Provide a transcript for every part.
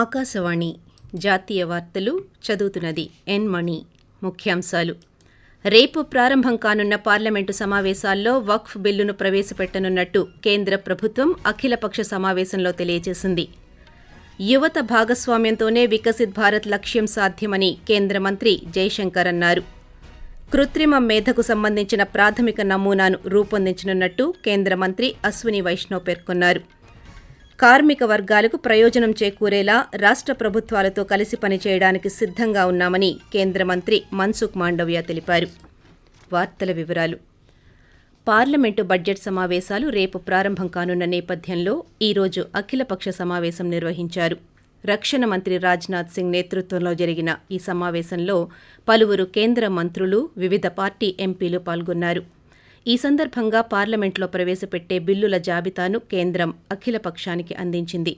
ఆకాశవాణి జాతీయ వార్తలు చదువుతున్నది ఎన్ మణి. ముఖ్యాంశాలు. రేపు ప్రారంభం కానున్న పార్లమెంటు సమావేశాల్లో వక్ఫ్ బిల్లును ప్రవేశపెట్టనున్నట్టు కేంద్ర ప్రభుత్వం అఖిలపక్ష సమావేశంలో తెలియజేసింది. యువత భాగస్వామ్యంతోనే వికసిత్ భారత్ లక్ష్యం సాధ్యమని కేంద్ర మంత్రి జైశంకర్ అన్నారు. కృత్రిమ మేధకు సంబంధించిన ప్రాథమిక నమూనాను రూపొందించనున్నట్టు కేంద్ర మంత్రి అశ్విని వైష్ణవ్ పేర్కొన్నారు. కార్మిక వర్గాలకు ప్రయోజనం చేకూరేలా రాష్ట్ర ప్రభుత్వాలతో కలిసి పనిచేయడానికి సిద్ధంగా ఉన్నామని కేంద్ర మంత్రి మన్సుఖ్ మాండవ్య తెలిపారు. వార్తల వివరాలు. పార్లమెంటు బడ్జెట్ సమావేశాలు రేపు ప్రారంభం కానున్న నేపథ్యంలో ఈరోజు అఖిలపక్ష సమావేశం నిర్వహించారు. రక్షణ మంత్రి రాజ్నాథ్ సింగ్ నేతృత్వంలో జరిగిన ఈ సమావేశంలో పలువురు కేంద్ర మంత్రులు వివిధ పార్టీ ఎంపీలు పాల్గొన్నారు. ఈ సందర్భంగా పార్లమెంట్లో ప్రవేశపెట్టే బిల్లుల జాబితాను కేంద్రం అఖిలపక్షానికి అందించింది.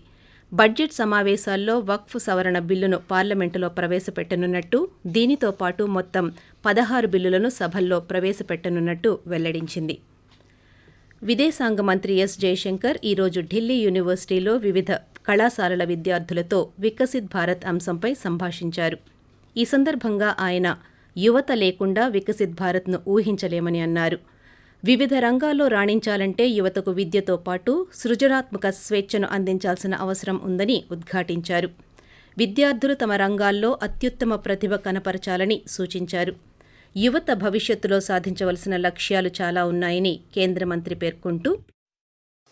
బడ్జెట్ సమావేశాల్లో వక్ఫ్ సవరణ బిల్లును పార్లమెంటులో ప్రవేశపెట్టనున్నట్టు దీనితో పాటు మొత్తం పదహారు బిల్లులను సభల్లో ప్రవేశపెట్టనున్నట్టు వెల్లడించింది. విదేశాంగ మంత్రి ఎస్ జయశంకర్ ఈరోజు ఢిల్లీ యూనివర్సిటీలో వివిధ కళాశాలల విద్యార్థులతో వికసిత్ భారత్ అంశంపై సంభాషించారు. ఈ సందర్భంగా ఆయన యువత లేకుండా వికసిత్ భారత్ను ఊహించలేమని అన్నారు. వివిధ రంగాల్లో రాణించాలంటే యువతకు విద్యతో పాటు సృజనాత్మక స్వేచ్ఛను అందించాల్సిన అవసరం ఉందని ఉద్ఘాటించారు. విద్యార్థులు తమ రంగాల్లో అత్యుత్తమ ప్రతిభ కనపరచాలని సూచించారు. యువత భవిష్యత్తులో సాధించవలసిన లక్ష్యాలు చాలా ఉన్నాయని కేంద్ర మంత్రి పేర్కొంటూ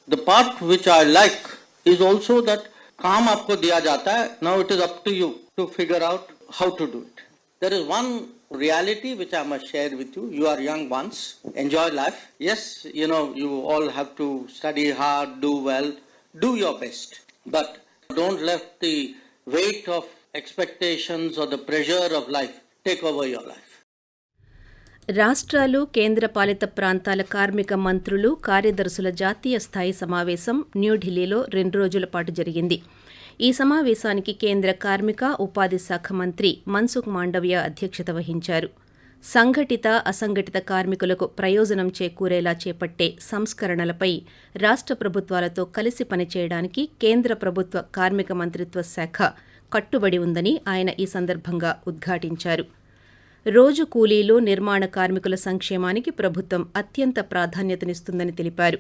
the part which I like is also that com ఆప్కో దియా జాతా now it is up to you to figure out how to do it there is one reality which I must share with you. You are young ones, enjoy life. Yes, you know, you all have to study hard, do well, do your best. But don't let the weight of expectations or the pressure of life take over your life. రాష్ట్రాలు కేంద్రపాలిత ప్రాంతాల కార్మిక మంత్రులు కార్యదర్శుల జాతీయ స్థాయి సమావేశం న్యూఢిల్లీలో రెండు రోజుల పాటు జరిగింది ఈ సమావేశానికి కేంద్ర కార్మిక ఉపాధి శాఖ మంత్రి మన్సుఖ్ మాండవ్య అధ్యక్షత వహించారు. సంఘటిత అసంఘటిత కార్మికులకు ప్రయోజనం చేకూరేలా చేపట్టే సంస్కరణలపై రాష్ట్ర ప్రభుత్వాలతో కలిసి పనిచేయడానికి కేంద్ర ప్రభుత్వ కార్మిక మంత్రిత్వ శాఖ కట్టుబడి ఉందని ఆయన ఈ సందర్భంగా ఉద్ఘాటించారు. రోజు కూలీలు నిర్మాణ కార్మికుల సంక్షేమానికి ప్రభుత్వం అత్యంత ప్రాధాన్యతనిస్తుందని తెలిపారు.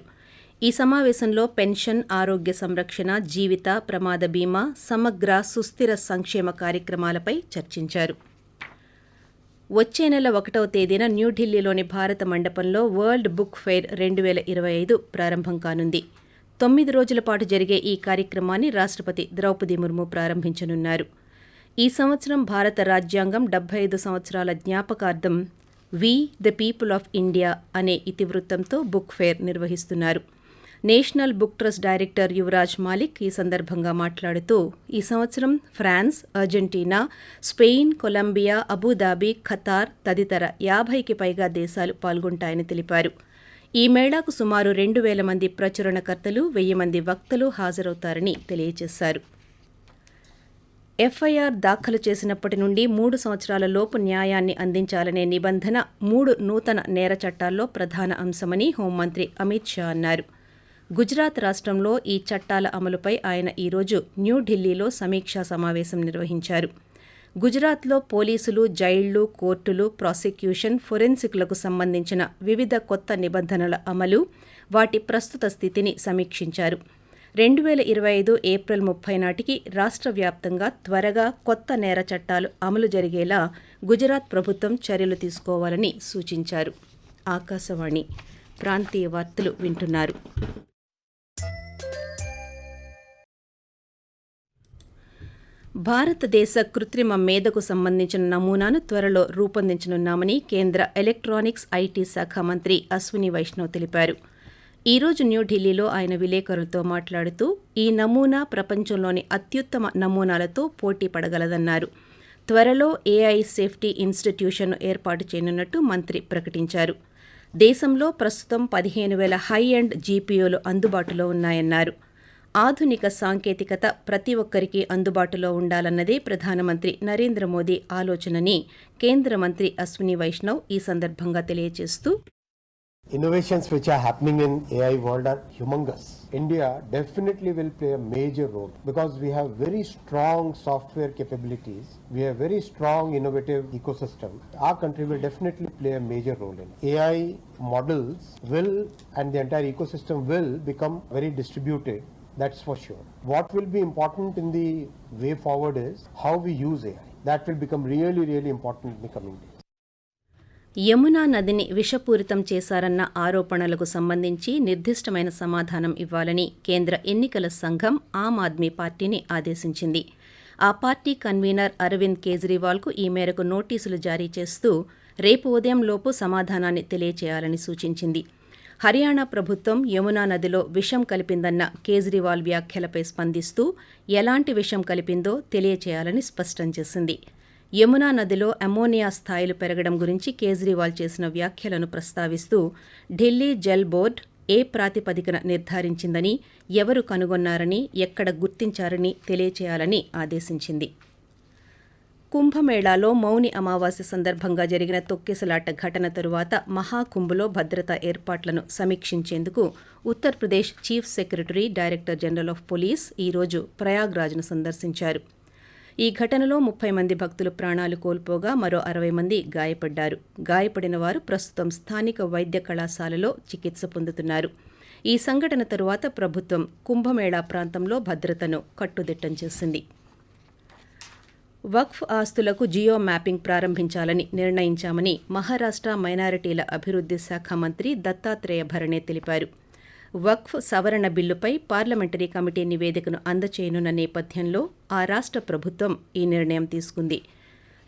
ఈ సమావేశంలో పెన్షన్ ఆరోగ్య సంరక్షణ జీవిత ప్రమాద బీమా సమగ్ర సుస్థిర సంక్షేమ కార్యక్రమాలపై చర్చించారు. వచ్చే నెల ఒకటవ తేదీన న్యూఢిల్లీలోని భారత మండపంలో వరల్డ్ బుక్ ఫెయిర్ రెండు వేల ఇరవై ఐదు ప్రారంభం కానుంది. తొమ్మిది రోజుల పాటు జరిగే ఈ కార్యక్రమాన్ని రాష్ట్రపతి ద్రౌపది ముర్ము ప్రారంభించనున్నారు. ఈ సంవత్సరం భారత రాజ్యాంగం డెబ్బై ఐదు సంవత్సరాల జ్ఞాపకార్థం we the people of India అనే ఇతివృత్తంతో బుక్ ఫేర్ నిర్వహిస్తున్నారు. National book trust director Yuvraj Malik ఈ సందర్భంగా మాట్లాడుతూ ఈ సంవత్సరం France Argentina Spain Colombia Abu Dhabi Qatar తదితర యాభైకి పైగా దేశాలు పాల్గొంటాయని తెలిపారు. ఈ మేళాకు సుమారు రెండు వేల మంది ప్రచురణకర్తలు వెయ్యి మంది వక్తలు హాజరవుతారని తెలియజేశారు. ఎఫ్ఐఆర్ దాఖలు చేసినప్పటి నుండి మూడు సంవత్సరాల లోపు న్యాయాన్ని అందించాలనే నిబంధన మూడు నూతన నేర చట్టాల్లో ప్రధాన అంశమని హోంమంత్రి అమిత్ షా అన్నారు. గుజరాత్ రాష్ట్రంలో ఈ చట్టాల అమలుపై ఆయన ఈరోజు న్యూఢిల్లీలో సమీక్షా సమావేశం నిర్వహించారు. గుజరాత్లో పోలీసులు జైళ్ళు కోర్టులు ప్రాసిక్యూషన్ ఫొరెన్సిక్లకు సంబంధించిన వివిధ కొత్త నిబంధనల అమలు వాటి ప్రస్తుత స్థితిని సమీక్షించారు. రెండు వేల ఇరవై ఐదు ఏప్రిల్ ముప్పై నాటికి రాష్ట్ర వ్యాప్తంగా త్వరగా కొత్త నేర చట్టాలు అమలు జరిగేలా గుజరాత్ ప్రభుత్వం చర్యలు తీసుకోవాలని సూచించారు. ఆకాశవాణి ప్రాంతీయ వార్తలు వింటున్నారు. భారతదేశ కృత్రిమ మేధకు సంబంధించిన నమూనాను త్వరలో రూపొందించనున్నామని కేంద్ర ఎలక్ట్రానిక్స్ ఐటీ శాఖ మంత్రి అశ్విని వైష్ణవ్ తెలిపారు. ఈ రోజు న్యూఢిల్లీలో ఆయన విలేకరులతో మాట్లాడుతూ ఈ నమూనా ప్రపంచంలోని అత్యుత్తమ నమూనాలతో పోటీ పడగలదన్నారు. త్వరలో ఏఐ సేఫ్టీ ఇన్స్టిట్యూషన్ను ఏర్పాటు చేయనున్నట్టు మంత్రి ప్రకటించారు. దేశంలో ప్రస్తుతం పదిహేను వేల హై అండ్ జీపీఓలు అందుబాటులో ఉన్నాయన్నారు. ఆధునిక సాంకేతికత ప్రతి ఒక్కరికి అందుబాటులో ఉండాలన్నదే ప్రధానమంత్రి నరేంద్ర మోదీ ఆలోచనని కేంద్ర మంత్రి అశ్విని వైష్ణవ్ ఈ సందర్భంగా తెలియజేస్తూ Innovations which are happening in AI world are humongous. India definitely will play a major role because we have very strong software capabilities. We have very strong innovative ecosystem. Our country will definitely play a major role in. AI models will and the entire ecosystem will become very distributed. That's for sure. What will be important in the way forward is how we use AI. That will become really, really important in the coming days. Yamuna నదిని విషపూరితం చేశారన్న ఆరోపణలకు సంబంధించి నిర్దిష్టమైన సమాధానం ఇవ్వాలని కేంద్ర ఎన్నికల సంఘం ఆమ్ ఆద్మీ పార్టీని ఆదేశించింది. ఆ పార్టీ కన్వీనర్ అరవింద్ కేజ్రీవాల్కు ఈ మేరకు నోటీసులు జారీ చేస్తూ రేపు ఉదయంలోపు సమాధానాన్ని తెలియచేయాలని సూచించింది. హర్యానా ప్రభుత్వం యమునా నదిలో విషం కలిపిందన్న కేజ్రీవాల్ వ్యాఖ్యలపై స్పందిస్తూ ఎలాంటి విషం కలిపిందో తెలియచేయాలని స్పష్టం చేసింది. యమునా నదిలో అమోనియా స్థాయిలు పెరగడం గురించి కేజ్రీవాల్ చేసిన వ్యాఖ్యలను ప్రస్తావిస్తూ ఢిల్లీ జల్ బోర్డు ఏ ప్రాతిపదికన నిర్ధారించిందని ఎవరు కనుగొన్నారని ఎక్కడ గుర్తించారని తెలియచేయాలని ఆదేశించింది. కుంభమేళాలో మౌని అమావాస్య సందర్భంగా జరిగిన తొక్కిసలాట ఘటన తరువాత మహాకుంభలో భద్రతా ఏర్పాట్లను సమీక్షించేందుకు Uttar Pradesh chief secretary director general of police ఈరోజు ప్రయాగ్రాజ్ను సందర్శించారు. ఈ ఘటనలో ముప్పై మంది భక్తులు ప్రాణాలు కోల్పోగా మరో అరవై మంది గాయపడ్డారు. గాయపడిన వారు ప్రస్తుతం స్థానిక వైద్య కళాశాలలో చికిత్స పొందుతున్నారు. ఈ సంఘటన తరువాత ప్రభుత్వం కుంభమేళా ప్రాంతంలో భద్రతను కట్టుదిట్టం చేసింది. వక్ఫ్ ఆస్తులకు జియో మ్యాపింగ్ ప్రారంభించాలని నిర్ణయించామని మహారాష్ట్ర మైనారిటీల అభివృద్ధి శాఖ మంత్రి దత్తాత్రేయ భరణే తెలిపారు. వక్ఫ్ సవరణ బిల్లుపై పార్లమెంటరీ కమిటీ నివేదికను అందచేయనున్న నేపథ్యంలో ఆ రాష్ట్ర ప్రభుత్వం ఈ నిర్ణయం తీసుకుంది.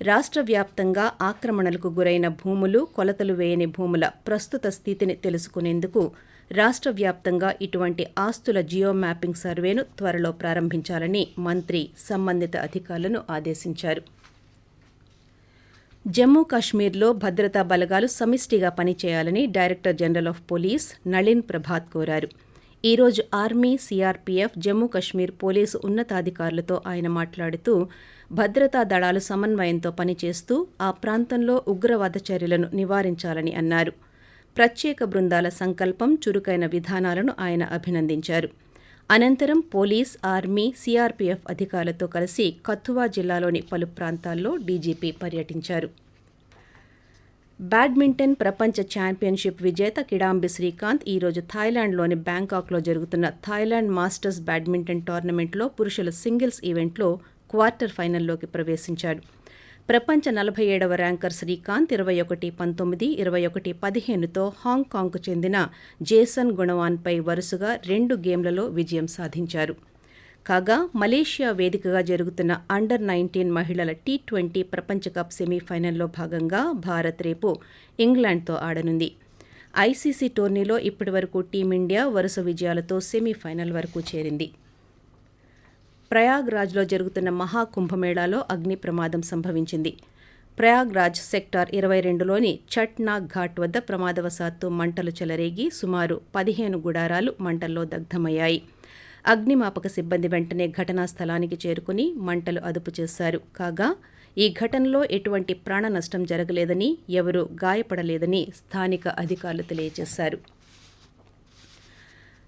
రాష్ట్ర వ్యాప్తంగా ఆక్రమణలకు గురైన భూములు కొలతలు వేయని భూముల ప్రస్తుత స్థితిని తెలుసుకునేందుకు రాష్ట్ర వ్యాప్తంగా ఇటువంటి ఆస్తుల జియో మ్యాపింగ్ సర్వేను త్వరలో ప్రారంభించాలని మంత్రి సంబంధిత అధికారులను ఆదేశించారు. జమ్మూ కాశ్మీర్లో భద్రతా బలగాలు సమిష్టిగా పనిచేయాలని director general of police Nalin Prabhat కోరారు. ఈ రోజు army CRPF Jammu Kashmir police ఉన్నతాధికారులతో ఆయన మాట్లాడుతూ భద్రతా దళాలు సమన్వయంతో పనిచేస్తూ ఆ ప్రాంతంలో ఉగ్రవాద చర్యలను నివారించాలని అన్నారు. ప్రత్యేక బృందాల సంకల్పం చురుకైన విధానాలను ఆయన అభినందించారు. అనంతరం పోలీస్ ఆర్మీ సీఆర్పీఎఫ్ అధికారులతో కలిసి కథువా జిల్లాలోని పలు ప్రాంతాల్లో డీజీపీ పర్యటించారు. బ్యాడ్మింటన్ ప్రపంచ ఛాంపియన్షిప్ విజేత కిడాంబి శ్రీకాంత్ ఈరోజు థాయిలాండ్లోని బ్యాంకాక్లో జరుగుతున్న థాయిలాండ్ మాస్టర్స్ బ్యాడ్మింటన్ టోర్నమెంట్లో పురుషుల సింగిల్స్ ఈవెంట్లో క్వార్టర్ ఫైనల్లోకి ప్రవేశించాడు. ప్రపంచ నలభై ఏడవ ర్యాంకర్ శ్రీకాంత్ ఇరవై ఒకటి పంతొమ్మిది ఇరవై ఒకటి పదిహేనుతో హాంకాంగ్కు చెందిన జేసన్ గుణవాన్పై వరుసగా రెండు గేమ్లలో విజయం సాధించారు. కాగా మలేషియా వేదికగా జరుగుతున్న అండర్ నైన్టీన్ మహిళల టీ ట్వంటీ ప్రపంచ కప్ సెమీఫైనల్లో భాగంగా భారత్ రేపు ఇంగ్లాండ్తో ఆడనుంది. ఐసీసీ టోర్నీలో ఇప్పటివరకు టీమిండియా వరుస విజయాలతో సెమీఫైనల్ వరకు చేరింది. ప్రయాగ్రాజ్లో జరుగుతున్న మహాకుంభమేళాలో అగ్ని ప్రమాదం సంభవించింది. ప్రయాగ్రాజ్ సెక్టార్ ఇరవై రెండులోని చట్నాగ్ ఘాట్ వద్ద ప్రమాదవశాత్తు మంటలు చెలరేగి సుమారు పదిహేను గుడారాలు మంటల్లో దగ్ధమయ్యాయి. అగ్నిమాపక సిబ్బంది వెంటనే ఘటనా స్థలానికి చేరుకుని మంటలు అదుపు చేశారు. కాగా ఈ ఘటనలో ఎటువంటి ప్రాణ నష్టం జరగలేదని ఎవరూ గాయపడలేదని స్థానిక అధికారులు తెలియజేశారు.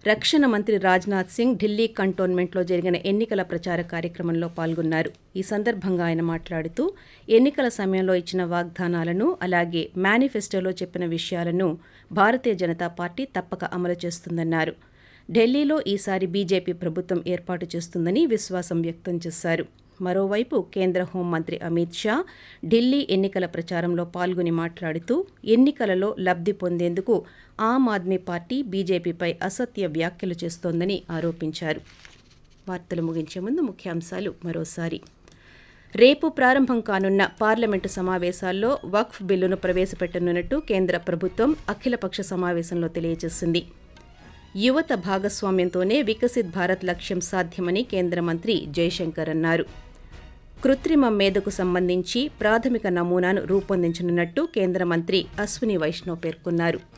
రక్షణ మంత్రి రాజ్నాథ్ సింగ్ ఢిల్లీ కంటోన్మెంట్లో జరిగిన ఎన్నికల ప్రచార కార్యక్రమంలో పాల్గొన్నారు. ఈ సందర్భంగా ఆయన మాట్లాడుతూ ఎన్నికల సమయంలో ఇచ్చిన వాగ్దానాలను అలాగే మేనిఫెస్టోలో చెప్పిన విషయాలను భారతీయ జనతా పార్టీ తప్పక అమలు చేస్తుందన్నారు. ఢిల్లీలో ఈసారి బీజేపీ ప్రభుత్వం ఏర్పాటు చేస్తుందని విశ్వాసం వ్యక్తం చేశారు. మరోవైపు కేంద్ర హోంమంత్రి అమిత్ షా ఢిల్లీ ఎన్నికల ప్రచారంలో పాల్గొని మాట్లాడుతూ ఎన్నికలలో లబ్ధి పొందేందుకు ఆమ్ ఆద్మీ పార్టీ బీజేపీపై అసత్య వ్యాఖ్యలు చేస్తోందని ఆరోపించారు. వార్తలు ముగించే ముందు ముఖ్యాంశాలు మరోసారి. రేపు ప్రారంభం కానున్న పార్లమెంటు సమావేశాల్లో వక్ఫ్ బిల్లును ప్రవేశపెట్టనున్నట్టు కేంద్ర ప్రభుత్వం అఖిలపక్ష సమావేశంలో తెలియజేసింది. యువత భాగస్వామ్యంతోనే వికసిత్ భారత్ లక్ష్యం సాధ్యమని కేంద్ర మంత్రి జయశంకర్ అన్నారు. కృత్రిమ మేధకు సంబంధించి ప్రాథమిక నమూనాను రూపొందించనున్నట్టు కేంద్ర మంత్రి అశ్విని వైష్ణవ్ పేర్కొన్నారు.